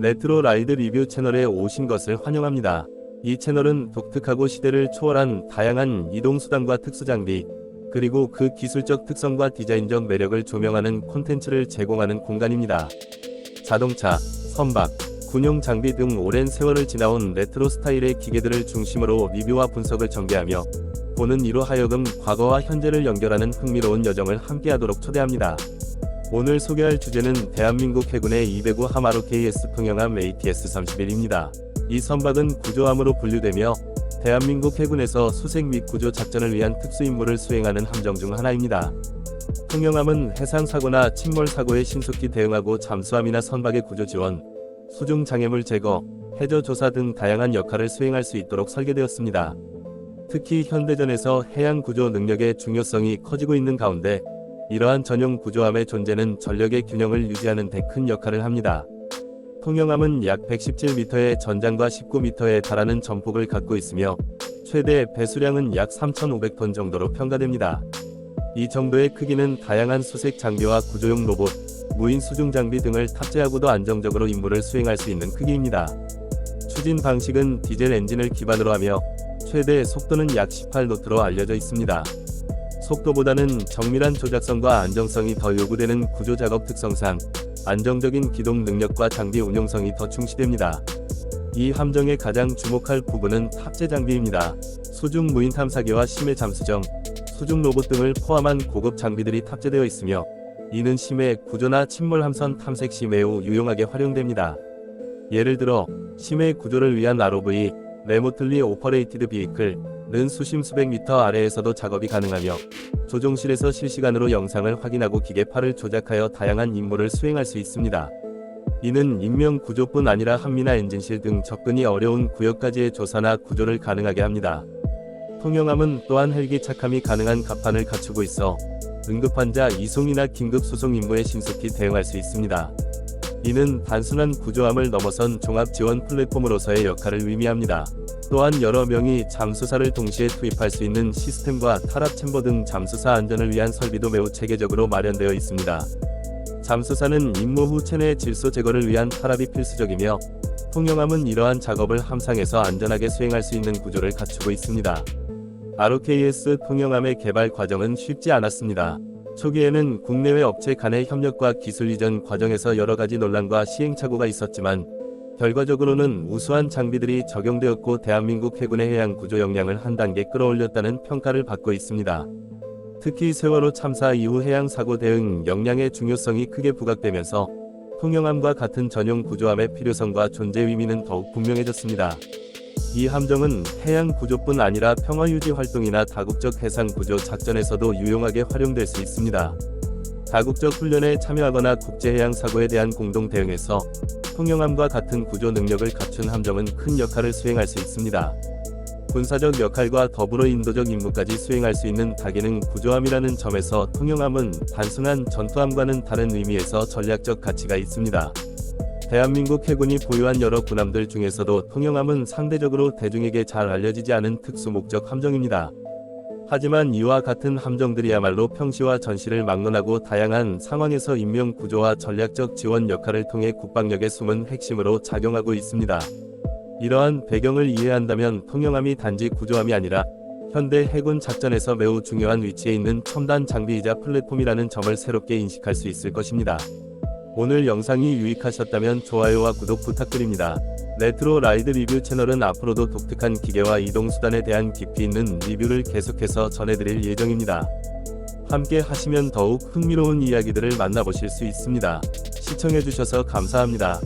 레트로 라이드 리뷰 채널에 오신 것을 환영합니다. 이 채널은 독특하고 시대를 초월한 다양한 이동수단과 특수장비, 그리고 그 기술적 특성과 디자인적 매력을 조명하는 콘텐츠를 제공하는 공간입니다. 자동차, 선박, 군용 장비 등 오랜 세월을 지나온 레트로 스타일의 기계들을 중심으로 리뷰와 분석을 전개하며 보는 이로 하여금 과거와 현재를 연결하는 흥미로운 여정을 함께하도록 초대합니다. 오늘 소개할 주제는 대한민국 해군의 209 하마로 KS 통영함 ATS-31입니다. 이 선박은 구조함으로 분류되며 대한민국 해군에서 수색 및 구조 작전을 위한 특수 임무를 수행하는 함정 중 하나입니다. 통영함은 해상 사고나 침몰 사고에 신속히 대응하고 잠수함이나 선박의 구조 지원, 수중 장애물 제거, 해저 조사 등 다양한 역할을 수행할 수 있도록 설계되었습니다. 특히 현대전에서 해양 구조 능력의 중요성이 커지고 있는 가운데 이러한 전용 구조함의 존재는 전력의 균형을 유지하는 데 큰 역할을 합니다. 통영함은 약 117m의 전장과 19m에 달하는 전폭을 갖고 있으며 최대 배수량은 약 3,500톤 정도로 평가됩니다. 이 정도의 크기는 다양한 수색 장비와 구조용 로봇, 무인 수중 장비 등을 탑재하고도 안정적으로 임무를 수행할 수 있는 크기입니다. 추진 방식은 디젤 엔진을 기반으로 하며 최대 속도는 약 18노트로 알려져 있습니다. 속도보다는 정밀한 조작성과 안정성이 더 요구되는 구조 작업 특성상 안정적인 기동 능력과 장비 운용성이 더 중시됩니다. 이 함정의 가장 주목할 부분은 탑재 장비입니다. 수중 무인 탐사기와 심해 잠수정, 수중 로봇 등을 포함한 고급 장비들이 탑재되어 있으며 이는 심해 구조나 침몰 함선 탐색 시 매우 유용하게 활용됩니다. 예를 들어 심해 구조를 위한 ROV, 레모틀리 오퍼레이티드 비이클 은 수심 수백 미터 아래에서도 작업이 가능하며 조종실에서 실시간으로 영상을 확인하고 기계파를 조작하여 다양한 임무를 수행할 수 있습니다. 이는 인명 구조뿐 아니라 한미나 엔진실 등 접근이 어려운 구역까지의 조사나 구조를 가능하게 합니다. 통영함은 또한 헬기 착함이 가능한 갑판을 갖추고 있어 응급환자 이송이나 긴급 수송 임무에 신속히 대응할 수 있습니다. 이는 단순한 구조함을 넘어선 종합 지원 플랫폼으로서의 역할을 의미합니다. 또한 여러 명이 잠수사를 동시에 투입할 수 있는 시스템과 탈압 챔버 등 잠수사 안전을 위한 설비도 매우 체계적으로 마련되어 있습니다. 잠수사는 임무 후 체내 질소 제거를 위한 탈압이 필수적이며 통영함은 이러한 작업을 함상에서 안전하게 수행할 수 있는 구조를 갖추고 있습니다. ROKS 통영함의 개발 과정은 쉽지 않았습니다. 초기에는 국내외 업체 간의 협력과 기술 이전 과정에서 여러 가지 논란과 시행착오가 있었지만 결과적으로는 우수한 장비들이 적용되었고 대한민국 해군의 해양 구조 역량을 한 단계 끌어올렸다는 평가를 받고 있습니다. 특히 세월호 참사 이후 해양 사고 대응 역량의 중요성이 크게 부각되면서 통영함과 같은 전용 구조함의 필요성과 존재 의미는 더욱 분명해졌습니다. 이 함정은 해양 구조뿐 아니라 평화 유지 활동이나 다국적 해상 구조 작전에서도 유용하게 활용될 수 있습니다. 다국적 훈련에 참여하거나 국제해양 사고에 대한 공동 대응에서 통영함과 같은 구조 능력을 갖춘 함정은 큰 역할을 수행할 수 있습니다. 군사적 역할과 더불어 인도적 임무까지 수행할 수 있는 다기능 구조함이라는 점에서 통영함은 단순한 전투함과는 다른 의미에서 전략적 가치가 있습니다. 대한민국 해군이 보유한 여러 군함들 중에서도 통영함은 상대적으로 대중에게 잘 알려지지 않은 특수 목적 함정입니다. 하지만 이와 같은 함정들이야말로 평시와 전시를 막론하고 다양한 상황에서 인명 구조와 전략적 지원 역할을 통해 국방력의 숨은 핵심으로 작용하고 있습니다. 이러한 배경을 이해한다면 통영함이 단지 구조함이 아니라 현대 해군 작전에서 매우 중요한 위치에 있는 첨단 장비이자 플랫폼이라는 점을 새롭게 인식할 수 있을 것입니다. 오늘 영상이 유익하셨다면 좋아요와 구독 부탁드립니다. 레트로 라이드 리뷰 채널은 앞으로도 독특한 기계와 이동수단에 대한 깊이 있는 리뷰를 계속해서 전해드릴 예정입니다. 함께 하시면 더욱 흥미로운 이야기들을 만나보실 수 있습니다. 시청해주셔서 감사합니다.